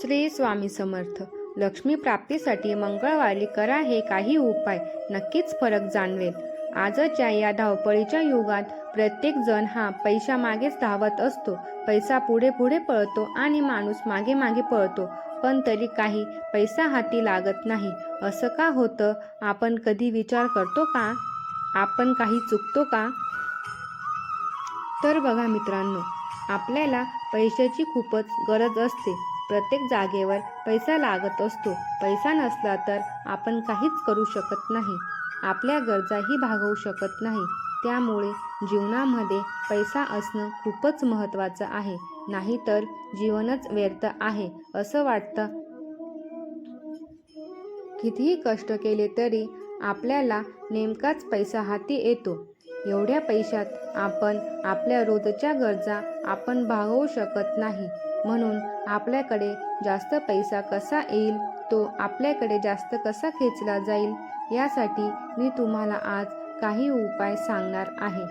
श्री स्वामी समर्थ. लक्ष्मी प्राप्तीसाठी मंगळवारी करा हे काही उपाय नक्कीच फरक जाणवेल. आजच्या या धावपळीच्या युगात प्रत्येक जण हा पैशामागेच धावत असतो. पैसा पुढे पुढे पळतो आणि माणूस मागे मागे पळतो. पण तरी काही पैसा हाती लागत नाही. असं का होतं? आपण कधी विचार करतो का? आपण काही चुकतो का? तर बघा मित्रांनो आपल्याला पैशाची खूपच गरज असते. प्रत्येक जागेवर पैसा लागत असतो. पैसा नसला तर आपण काहीच करू शकत नाही. आपल्या गरजाही भागवू शकत नाही. त्यामुळे जीवनामध्ये पैसा असणं खूपच महत्त्वाचं आहे. नाहीतर जीवनच व्यर्थ आहे असं वाटतं. कितीही कष्ट केले तरी आपल्याला नेमकाच पैसा हाती येतो. एवढ्या पैशात आपण आपल्या रोजच्या गरजा आपण भागवू शकत नाही. म्हणून आपल्याकडे जास्त पैसा कसा येईल? तो आपल्याकडे जास्त कसा खेचला जाईल? यासाठी मी तुम्हाला आज काही उपाय सांगणार आहे.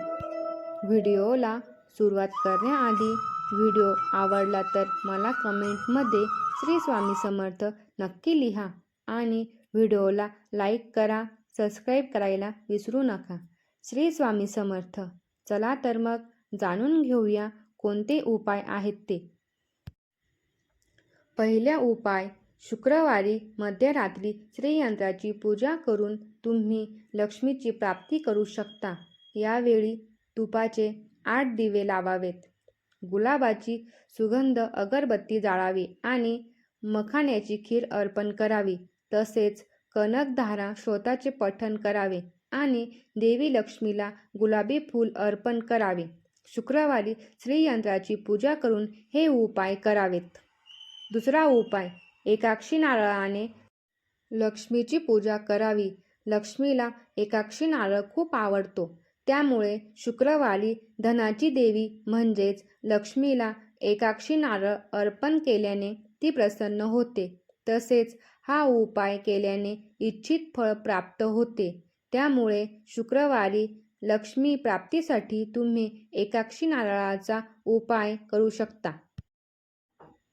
व्हिडिओला सुरुवात करण्याआधी व्हिडिओ आवडला तर मला कमेंटमध्ये श्री स्वामी समर्थ नक्की लिहा आणि व्हिडिओला लाईक करा सबस्क्राईब करायला विसरू नका. श्री स्वामी समर्थ चला तर मग जाणून घेऊया कोणते उपाय आहेत ते. पहिला उपाय शुक्रवारी मध्यरात्री श्रीयंत्राची पूजा करून तुम्ही लक्ष्मीची प्राप्ती करू शकता. यावेळी तुपाचे आठ दिवे लावावेत. गुलाबाची सुगंध अगरबत्ती जाळावी आणि मखाण्याची खीर अर्पण करावी. तसेच कनकधारा श्रोताचे पठण करावे आणि देवी लक्ष्मीला गुलाबी फूल अर्पण करावे. शुक्रवारी श्रीयंत्राची पूजा करून हे उपाय करावेत. दुसरा उपाय एकाक्षी नारळाने लक्ष्मीची पूजा करावी. लक्ष्मीला एकाक्षी नारळ खूप आवडतो. त्यामुळे शुक्रवारी धनाची देवी म्हणजेच लक्ष्मीला एकाक्षी नारळ अर्पण केल्याने ती प्रसन्न होते. तसेच हा उपाय केल्याने इच्छित फळ प्राप्त होते. त्यामुळे शुक्रवारी लक्ष्मी प्राप्तीसाठी तुम्ही एकाक्षी नारळाचा उपाय करू शकता.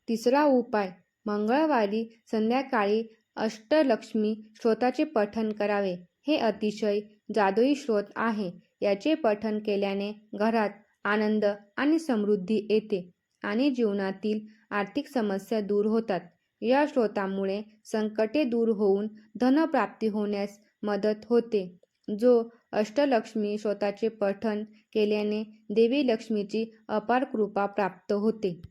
तिसरा उपाय मंगळवारी संध्याकाळी अष्टलक्ष्मी श्रोताचे पठण करावे. हे अतिशय जादुई श्रोत आहे. याचे पठण केल्याने घरात आनंद आणि समृद्धी येते आणि जीवनातील आर्थिक समस्या दूर होतात. या श्रोतामुळे संकटे दूर होऊन धनप्राप्ती होण्यास मदत होते. जो अष्टलक्ष्मी श्रोताचे पठण केल्याने देवी लक्ष्मीची अपार कृपा प्राप्त होते.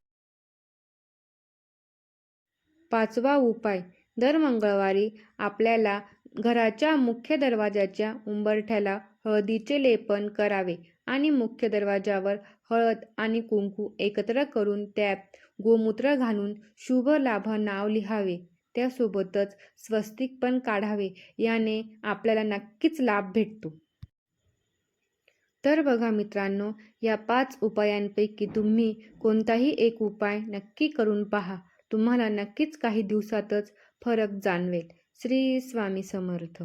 पाचवा उपाय. दर मंगळवारी आपल्याला घराच्या मुख्य दरवाजाच्या उंबरठ्याला हळदीचे लेपन करावे आणि मुख्य दरवाजावर हळद आणि कुंकू एकत्र करून त्यात गोमूत्र घालून शुभ लाभ नाव लिहावे. त्यासोबतच स्वस्तिक पण काढावे याने आपल्याला नक्कीच लाभ भेटतो. तर बघा मित्रांनो या पाच उपायांपैकी तुम्ही कोणताही एक उपाय नक्की करून पहा. तुम्हाला नक्कीच काही दिवसातच फरक जाणवेल. श्री स्वामी समर्थ.